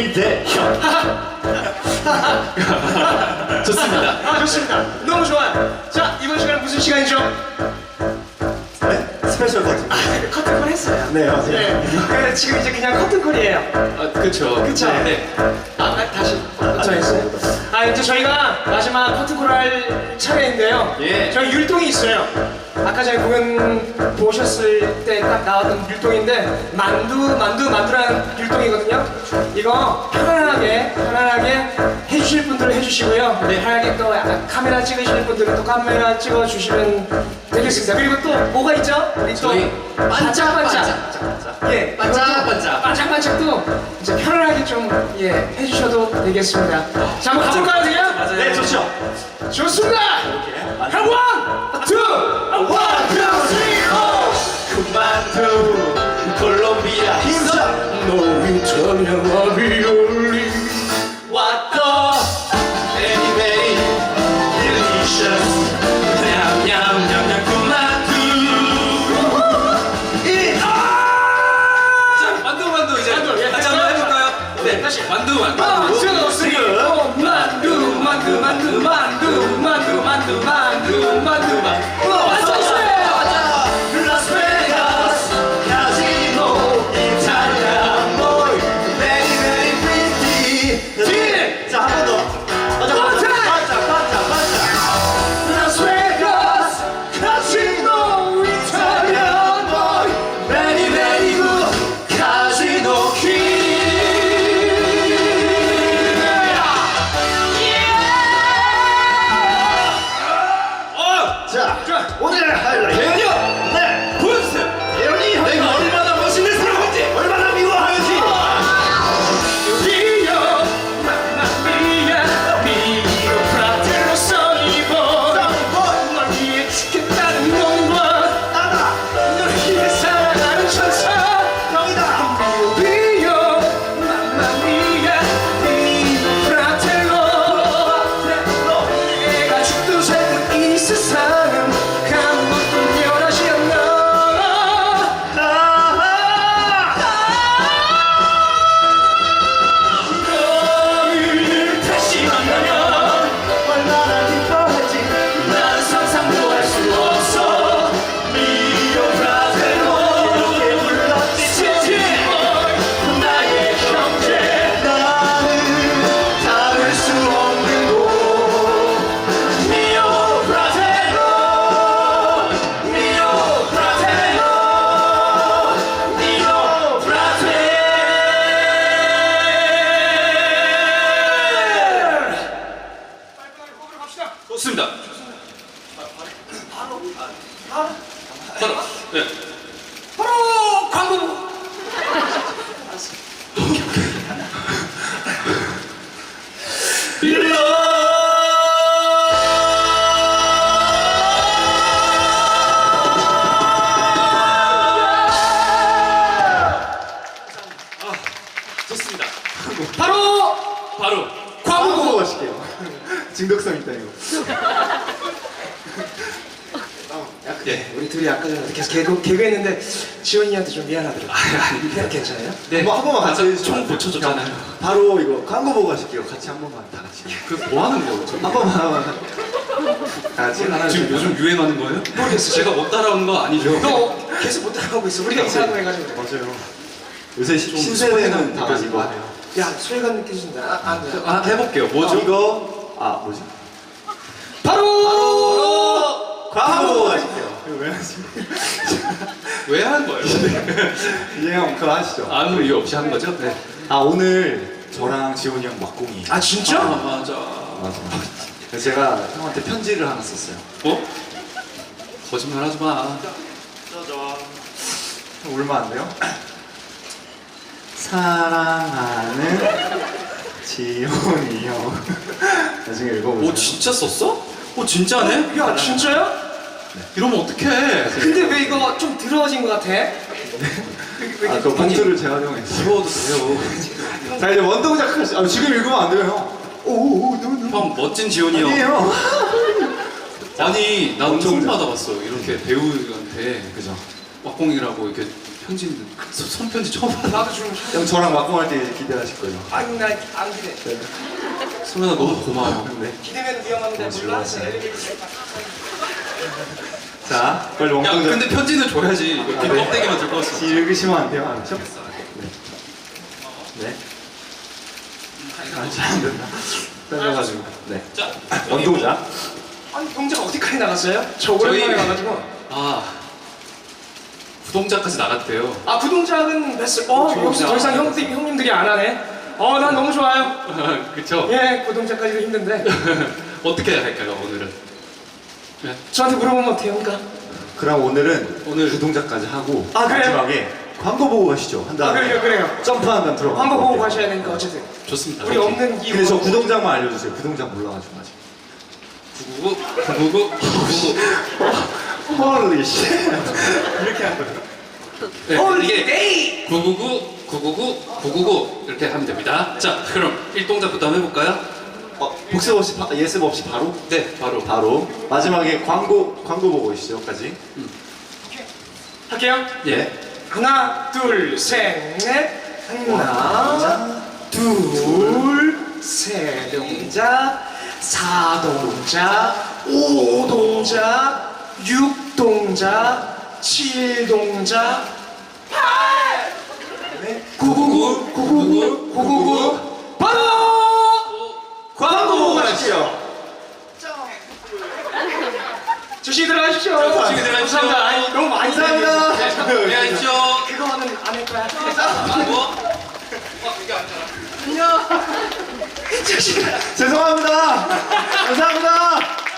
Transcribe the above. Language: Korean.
아. 김대현. 좋습니다. 아, 좋습니다. 너무 좋아요. 자, 이번 시간은 무슨 시간이죠? 네? 스페셜 버전. 아, 커튼콜 했어요. 네, 맞아요. 네. 그래, 지금 이제 그냥 커튼콜이에요. 아, 그쵸. 그쵸? 네. 아, 아, 다시. 저 했어요. 아, 이제 저희가 마지막 커튼콜 할 차례인데요. 예. 저희 율동이 있어요. 아까 전에 공연 보셨을 때 딱 나왔던 율동인데 만두, 만두, 만두라는 율동이거든요. 이거 편안하게, 편안하게 해주실 분들은 해주시고요. 네. 편하게 또 카메라 찍으시는 분들은 또 카메라 찍어주시면 되겠습니다. 그리고 또 뭐가 있죠? 우리 또 저희 반짝반짝. 반짝반짝. 예, 반짝반짝. 반짝반짝도 이제 편안하게 좀 예, 해주셔도 되겠습니다. 자, 한번 가볼까요, 그냥? 맞아요. 네, 좋습니다. 바로 바로 광고 보고 가실게요. 중독성 있다 이거. 예. 우리 둘이 아까 전에 계속 개그, 개그했는데 지원이한테 좀 미안하더라고 아, 괜찮아요? 네. 뭐한 번만 같이 해주세요. 총 고쳐줬잖아요. 바로 이거 광고 보고 가실게요. 같이 한 번만 다 같이. 그뭐 하는 거죠? 한 번만 하나만. 다 같이 하나 지금 둘, 요즘 유행하는 거예요? 모르겠어요. 제가 못 따라오는 거 아니죠? 너 계속 못 따라가고 있어 우리가 이상한 거 해가지고. 맞아요. 요새 시- 좀 신세대는 소외감 다 느껴지고 이거. 하네요. 야 소리가 느껴진다 아, 아, 네. 아, 해볼게요. 뭐죠? 이거 아 뭐지? 바로 광고 보고 왜 하지? 왜한 거예요? 이제 형 그거 하시죠. 아무 이유 없이 한 거죠? 네. 아 오늘 저랑 지훈이 형 막공이. 아 진짜? 아, 맞아. 맞아. 그래서 제가 형한테 편지를 하나 썼어요. 어? 거짓말 하지 마. 울면 안 돼요? 사랑하는 지훈이 형. 나중에 읽어보세요. 오, 진짜 썼어? 오, 진짜네? 야 진짜야? 이러면 어떡해. 근데 왜 이거 좀 더러워진 것 같아? 왜 아, 그 봉투를 재활용했어요. 들어도 돼요. 자, 이제 원동작 하시. 아, 지금 읽으면 안 돼요, 형. 오, 오, 노, 노. 형, 멋진 지훈이 형. 아니에요. 아니, 난 엄청 처음 잘- 받아봤어. 이렇게 배우한테. 그죠. 막공이라고 이렇게 편지 손- 손편지 처음 받아. 나도 좀 형 저랑 막공할 때 이제 기대하실 거예요. 아니 나안 기대 소연아 너무 고마워. 네. 기대면 위험한데 몰라 엘리베이터 자, 빨리 야 원동작. 근데 편지는 줘야지. 이렇게 아, 네. 껍데기만 들고 왔어. 읽으시면 안 돼요, 알죠? 네. 네. 아, 잘안 된다. 떨려가지고. 네. 자 원동작. 아니 동작 어디까지 나갔어요? 저 오랜만에 저희- 가가지고 아 부동자까지 나갔대요. 아그 동작은 됐어 어 역시 더 이상 형들, 형님들이 안 하네 어 난 너무 좋아요 그쵸? 예그 동작까지도 힘든데 어떻게 할까요 오늘은? 네. 저한테 물어보면 어때요 그러니까 그럼 오늘은 오늘- 그 동작까지 하고 아, 그래요? 마지막에 광고 보고 가시죠. 한 아 다음에 그래요 그래요 점프한 다음 들어가. 광고 보고 가셔야 되니까 어쨌든 좋습니다. 우리 없는 이유 근데 저그 동작만 알려주세요. 그 동작 몰라가지고 아직. 구구구 구구구 구구구. 헐리 씨. 이렇게 한 거예요 네, 홀리 이게 데이 999 999 999 이렇게 하면 됩니다. 자 그럼 1 동작부터 한번 해볼까요? 어, 복습 없이 바, 예습 없이 바로? 네 바로. 바로. 마지막에 광고 광고 보고 계시죠까지. 할게요. 예. 하나 둘 셋 넷. 하나 둘 세 동작 사 동작 오 동작 육 동작 칠 동작 팔! 구구구 구구구 구구구 바로 광고 보고 가십시오 조심히 들어가십시오 조심히 들어가십시오. 감사합니다 너무 많이 감사합니다. 네, 안녕하십시오. 그거는 안 할 거야 뭐? 어, 이게 안 안녕 죄송합니다. 감사합니다.